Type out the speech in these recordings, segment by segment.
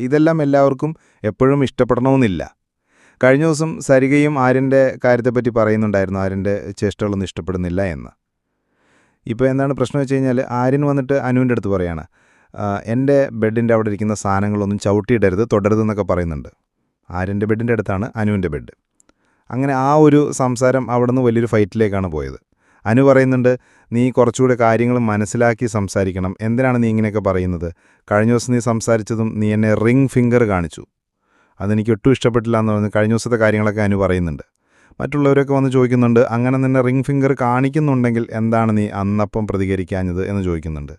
ഇതെല്ലാം എല്ലാവർക്കും എപ്പോഴും ഇഷ്ടപ്പെടണമെന്നില്ല. കഴിഞ്ഞ ദിവസം സരികയും ആര്യന്റെ കാര്യത്തെപ്പറ്റി പറയുന്നുണ്ടായിരുന്നു ആര്യന്റെ ചേഷ്ടകളൊന്നും ഇഷ്ടപ്പെടുന്നില്ല എന്ന്. ഇപ്പോൾ എന്താണ് പ്രശ്നം വെച്ച് കഴിഞ്ഞാൽ ആര്യൻ വന്നിട്ട് അനുവിന്റെ അടുത്ത് പറയാണ് എന്റെ ബെഡിന്റെ അവിടെ ഇരിക്കുന്ന സാധനങ്ങളൊന്നും ചവിട്ടിയിടരുത് തുടരുതെന്നൊക്കെ പറയുന്നുണ്ട്. ആര്യന്റെ ബെഡിന്റെ അടുത്താണ് അനുവിന്റെ ബെഡ്. അങ്ങനെ ആ ഒരു സംസാരം അവിടെ നിന്ന് വലിയൊരു ഫൈറ്റിലേക്കാണ് പോയത്. അനു പറയുന്നുണ്ട് നീ കുറച്ചുകൂടെ കാര്യങ്ങൾ മനസ്സിലാക്കി സംസാരിക്കണം. എന്തിനാണ് നീ ഇങ്ങനെയൊക്കെ പറയുന്നത്? കഴിഞ്ഞ ദിവസം നീ സംസാരിച്ചതും നീ എന്നെ റിംഗ് ഫിംഗർ കാണിച്ചു. അതെനിക്ക് ഒട്ടും ഇഷ്ടപ്പെട്ടില്ല എന്ന് പറഞ്ഞു കഴിഞ്ഞ ദിവസത്തെ കാര്യങ്ങളൊക്കെ അനു പറയുന്നുണ്ട്. മറ്റുള്ളവരൊക്കെ വന്ന് ചോദിക്കുന്നുണ്ട് അങ്ങനെ നിന്നെ റിംഗ് ഫിംഗർ കാണിക്കുന്നുണ്ടെങ്കിൽ എന്താണ് നീ അന്നപ്പം പ്രതികരിക്കാഞ്ഞത്? എന്ന് ചോദിക്കുന്നുണ്ട്.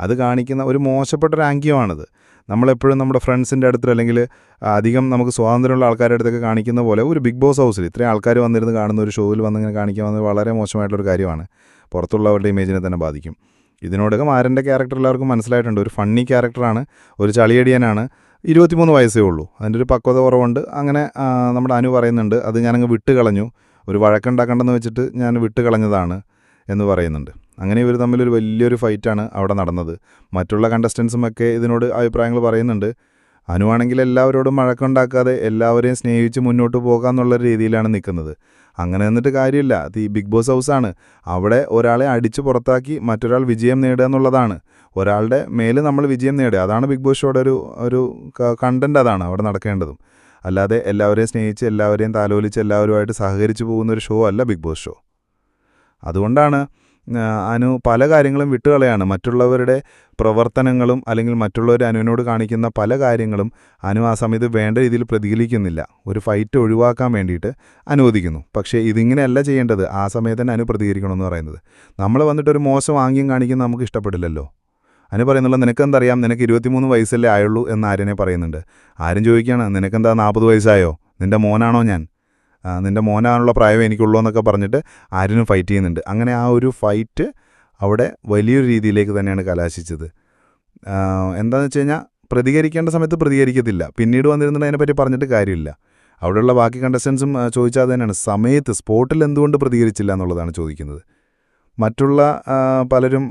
അത് കാണിക്കുന്ന ഒരു മോശപ്പെട്ട ഒരു ആംഗ്യമാണിത്. നമ്മളെപ്പോഴും നമ്മുടെ ഫ്രണ്ട്സിന്റെ അടുത്ത് അല്ലെങ്കിൽ അധികം നമുക്ക് സ്വാതന്ത്ര്യമുള്ള ആൾക്കാരുടെ അടുത്തൊക്കെ കാണിക്കുന്ന പോലെ ഒരു ബിഗ് ബോസ് ഹൗസിൽ ഇത്രയും ആൾക്കാർ വന്നിരുന്ന് കാണുന്ന ഒരു ഷോയിൽ വന്നിങ്ങനെ കാണിക്കാൻ വന്നത് വളരെ മോശമായിട്ടുള്ളൊരു കാര്യമാണ്. പുറത്തുള്ളവരുടെ ഇമേജിനെ തന്നെ ബാധിക്കും. ഇതിനോടകം ആരന്റെ ക്യാരക്ടർ എല്ലാവർക്കും മനസ്സിലായിട്ടുണ്ട്. ഒരു ഫണ്ണി ക്യാരക്ടറാണ്. ഒരു ചളിയടിയനാണ്. ഇരുപത്തിമൂന്ന് വയസ്സേ ഉള്ളൂ. അതിന്റെ ഒരു പക്വത കുറവുണ്ട്. അങ്ങനെ നമ്മുടെ അനു പറയുന്നുണ്ട് അത് ഞാനങ്ങ് വിട്ട് കളഞ്ഞു ഒരു വഴക്കുണ്ടാക്കണ്ടെന്ന് വെച്ചിട്ട് ഞാൻ വിട്ട് കളഞ്ഞതാണ് എന്ന് പറയുന്നുണ്ട്. അങ്ങനെ ഇവർ തമ്മിലൊരു വലിയൊരു ഫൈറ്റാണ് അവിടെ നടന്നത്. മറ്റുള്ള കണ്ടസ്റ്റൻസും ഒക്കെ ഇതിനോട് അഭിപ്രായങ്ങൾ പറയുന്നുണ്ട്. അനുവാണെങ്കിൽ എല്ലാവരോടും മഴക്കുണ്ടാക്കാതെ എല്ലാവരെയും സ്നേഹിച്ച് മുന്നോട്ട് പോകാമെന്നുള്ള രീതിയിലാണ് നിൽക്കുന്നത്. അങ്ങനെ എന്നിട്ട് കാര്യമില്ല. അത് ഈ ബിഗ് ബോസ് ഹൗസാണ് അവിടെ ഒരാളെ അടിച്ച് പുറത്താക്കി മറ്റൊരാൾ വിജയം നേടുക എന്നുള്ളതാണ്. ഒരാളുടെ മേൽ നമ്മൾ വിജയം നേടുക. അതാണ് ബിഗ് ബോസ് ഷോയുടെ ഒരു ഒരു കണ്ടന്റ് അതാണ് അവിടെ നടക്കേണ്ടതും. അല്ലാതെ എല്ലാവരെയും സ്നേഹിച്ച് എല്ലാവരെയും താലോലിച്ച് എല്ലാവരുമായിട്ട് സഹകരിച്ച് പോകുന്ന ഒരു ഷോ അല്ല ബിഗ് ബോസ് ഷോ അതുകൊണ്ടാണ് അനു പല കാര്യങ്ങളും വിട്ടുകളയാണ്. മറ്റുള്ളവരുടെ പ്രവർത്തനങ്ങളും അല്ലെങ്കിൽ മറ്റുള്ളവർ അനുവിനോട് കാണിക്കുന്ന പല കാര്യങ്ങളും അനു ആ സമയത്ത് വേണ്ട രീതിയിൽ പ്രതികരിക്കുന്നില്ല ഒരു ഫൈറ്റ് ഒഴിവാക്കാൻ വേണ്ടിയിട്ട് അനുവദിക്കുന്നു. പക്ഷേ ഇതിങ്ങനെയല്ല ചെയ്യേണ്ടത്. ആ സമയത്ത് തന്നെ അനു പ്രതികരിക്കണമെന്ന് പറയുന്നത്. നമ്മൾ വന്നിട്ട് ഒരു മോശം ആംഗ്യം കാണിക്കുന്ന നമുക്ക് ഇഷ്ടപ്പെടില്ലല്ലോ അനു പറയുന്നുള്ള നിനക്കെന്തറിയാം? നിനക്ക് ഇരുപത്തിമൂന്ന് വയസ്സല്ലേ ആയുള്ളൂ എന്ന് ആര്യനെ പറയുന്നുണ്ട്. ആരും ചോദിക്കുകയാണ് നിനക്കെന്താ നാൽപ്പത് വയസ്സായോ? നിന്റെ മോനാണോ ഞാൻ? നിന്റെ മോനാണുള്ള പ്രായം എനിക്കുള്ളൂ എന്നൊക്കെ പറഞ്ഞിട്ട് ആരിനും ഫൈറ്റ് ചെയ്യുന്നുണ്ട്. അങ്ങനെ ആ ഒരു ഫൈറ്റ് അവിടെ വലിയൊരു രീതിയിലേക്ക് തന്നെയാണ് കലാശിച്ചത്. എന്താണെന്ന് വെച്ച് കഴിഞ്ഞാൽ പ്രതികരിക്കേണ്ട സമയത്ത് പ്രതികരിക്കത്തില്ല. പിന്നീട് വന്നിരുന്നിട്ട് അതിനെപ്പറ്റി പറഞ്ഞിട്ട് കാര്യമില്ല. അവിടെയുള്ള ബാക്കി കണ്ടസ്റ്റൻസും ചോദിച്ചാൽ തന്നെയാണ്. സമയത്ത് സ്പോട്ടിൽ എന്തുകൊണ്ട് പ്രതികരിച്ചില്ല എന്നുള്ളതാണ് ചോദിക്കുന്നത്. മറ്റുള്ള പലരും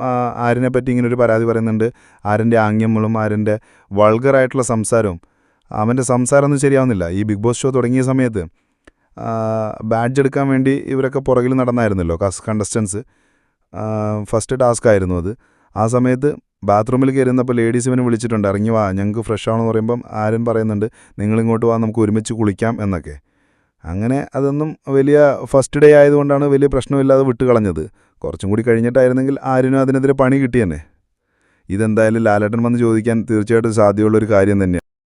ആരിനെ പറ്റി ഇങ്ങനെ ഒരു പരാതി പറയുന്നുണ്ട്. ആരന്റെ ആംഗ്യങ്ങളും ആരന്റെ വൾഗറായിട്ടുള്ള സംസാരവും. അവന്റെ സംസാരമൊന്നും ശരിയാവുന്നില്ല. ഈ ബിഗ് ബോസ് ഷോ തുടങ്ങിയ സമയത്ത് ബാഡ്ജ് എടുക്കാൻ വേണ്ടി ഇവരൊക്കെ പുറകിൽ നടന്നായിരുന്നല്ലോ കസ് കണ്ടസ്റ്റൻസ് ഫസ്റ്റ് ടാസ്ക് ആയിരുന്നു അത്. ആ സമയത്ത് ബാത്റൂമിൽ കയറുന്നപ്പോൾ ലേഡീസ് ഇവനെ വിളിച്ചിട്ടുണ്ട് ഇറങ്ങി വാ ഞങ്ങൾക്ക് ഫ്രഷ് ആണെന്ന് പറയുമ്പം ആരും പറയുന്നുണ്ട് നിങ്ങളിങ്ങോട്ട് വാ നമുക്ക് ഒരുമിച്ച് കുളിക്കാം എന്നൊക്കെ. അങ്ങനെ അതൊന്നും വലിയ ഫസ്റ്റ് ഡേ ആയതുകൊണ്ടാണ് വലിയ പ്രശ്നമില്ലാതെ വിട്ട് കളഞ്ഞത് കുറച്ചും കൂടി കഴിഞ്ഞിട്ടായിരുന്നെങ്കിൽ ആരിനും അതിനെതിരെ പണി കിട്ടിയെന്നെ. ഇതെന്തായാലും ലാലേട്ടൻ വന്ന് ചോദിക്കാൻ തീർച്ചയായിട്ടും സാധ്യതയുള്ളൊരു കാര്യം തന്നെയാണ്